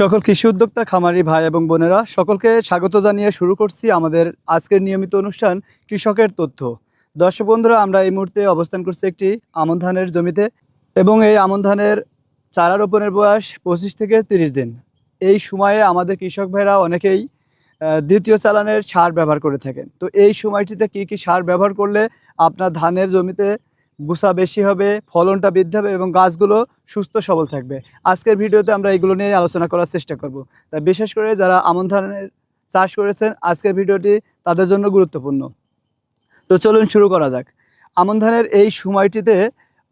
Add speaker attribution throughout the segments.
Speaker 1: সকল কৃষি উদ্যোক্তা, খামারি ভাই এবং বোনেরা, সকলকে স্বাগত জানিয়ে শুরু করছি আমাদের আজকের নিয়মিত অনুষ্ঠান কৃষকের তথ্য। দর্শক বন্ধুরা, আমরা এই মুহূর্তে অবস্থান করছি একটি আমন ধানের জমিতে এবং এই আমন ধানের চারা রোপণের বয়স পঁচিশ থেকে তিরিশ দিন। এই সময়ে আমাদের কৃষক ভাইরা অনেকেই দ্বিতীয় চালানের সার ব্যবহার করে থাকেন। তো এই সময়টিতে কি কি সার ব্যবহার করলে আপনার ধানের জমিতে গুছা বেশি হবে, ফলনটা বৃদ্ধি হবে এবং গাছগুলো সুস্থ, সবল থাকবে। আজকের ভিডিওতে আমরা এগুলো নিয়ে আলোচনা করার চেষ্টা করব। তা বিশেষ করে যারা আমন ধানের চাষ করেছেন, আজকের ভিডিওটি তাদের জন্য গুরুত্বপূর্ণ। তো চলুন শুরু করা যাক। আমন ধানের এই সময়টিতে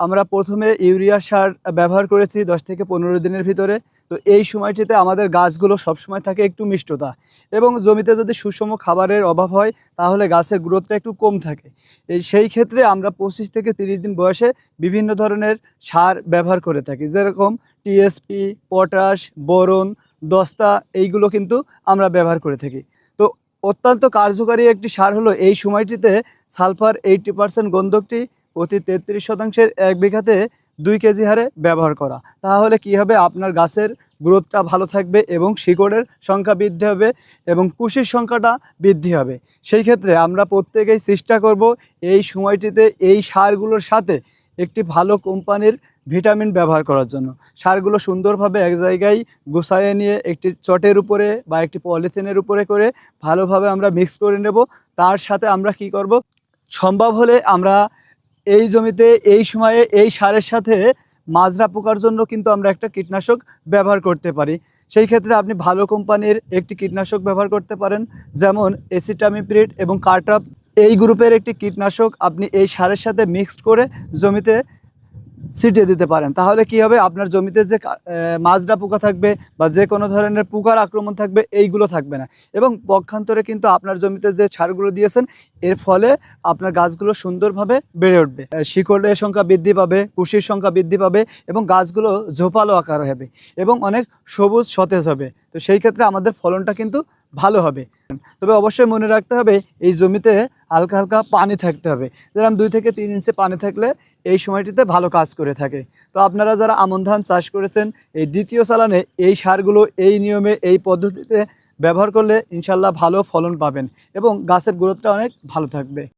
Speaker 1: আমরা প্রথমে ইউরিয়া সার ব্যবহার করেছি দশ থেকে পনেরো দিনের ভিতরে। তো এই সময়টিতে আমাদের গাছগুলো সবসময় থাকে একটু মিষ্টতা এবং জমিতে যদি সুষম খাবারের অভাব হয়, তাহলে গাছের গ্রোথটা একটু কম থাকে। এই সেই ক্ষেত্রে আমরা পঁচিশ থেকে তিরিশ দিন বয়সে বিভিন্ন ধরনের সার ব্যবহার করে থাকি। যেরকম টিএসপি পটাশ বোরন, দস্তা, এইগুলো কিন্তু আমরা ব্যবহার করে থাকি। তো অত্যন্ত কার্যকারী একটি সার হলো এই সময়টিতে সালফার এইটটি পার্সেন্ট গন্ধকটি প্রতি তেত্রিশ শতাংশের এক বিঘাতে দুই কেজি হারে ব্যবহার করা। তাহলে কি হবে? আপনার গাছের গ্রোথটা ভালো থাকবে এবং শিকড়ের সংখ্যা বৃদ্ধি হবে এবং কুশির সংখ্যাটা বৃদ্ধি হবে। সেই ক্ষেত্রে আমরা প্রত্যেকেই চেষ্টা করব এই সময়টিতে এই সারগুলোর সাথে একটি ভালো কোম্পানির ভিটামিন ব্যবহার করার জন্য। সারগুলো সুন্দরভাবে এক জায়গায় গুছাইয়ে নিয়ে একটি চটের উপরে বা একটি পলিথিনের উপরে করে ভালোভাবে আমরা মিক্স করে নেব। তার সাথে আমরা কি করব? সম্ভব হলে আমরা এই জমিতে এই সময়ে এই সারের সাথে মাজরা পোকার জন্য কিন্তু আমরা একটা কীটনাশক ব্যবহার করতে পারি। সেই ক্ষেত্রে আপনি ভালো কোম্পানির একটি কীটনাশক ব্যবহার করতে পারেন, যেমন এসিটামিপ্রিড এবং কার্টাপ। এই গ্রুপের একটি কীটনাশক আপনি এই সারের সাথে মিক্সড করে জমিতে ছিটিয়ে দিতে পারেন। তাহলে কি হবে? আপনার জমিতে যে মাজরা পোকা থাকবে বা যে কোনো ধরনের পোকার আক্রমণ থাকবে, এইগুলো থাকবে না। এবং পক্ষান্তরে কিন্তু আপনার জমিতে যে সারগুলো দিয়েছেন, এর ফলে আপনার গাছগুলো সুন্দরভাবে বেড়ে উঠবে। শিকড়ের সংখ্যা বৃদ্ধি পাবে, কুশির সংখ্যা বৃদ্ধি পাবে এবং গাছগুলো ঝোপালো আকার হবে এবং অনেক সবুজ, সতেজ হবে। তো সেই ক্ষেত্রে আমাদের ফলনটা কিন্তু ভালো হবে। তবে অবশ্যই মনে রাখতে হবে, এই জমিতে হালকা হালকা পানি থাকতে হবে। যেরকম দুই থেকে তিন ইঞ্চি পানি থাকলে এই সময়টিতে ভালো কাজ করে থাকে। তো আপনারা যারা আমন ধান চাষ করেছেন, এই দ্বিতীয় চালানে এই সারগুলো এই নিয়মে, এই পদ্ধতিতে ব্যবহার করলে ইনশাল্লাহ ভালো ফলন পাবেন এবং গাছের গ্রোথটা অনেক ভালো থাকবে।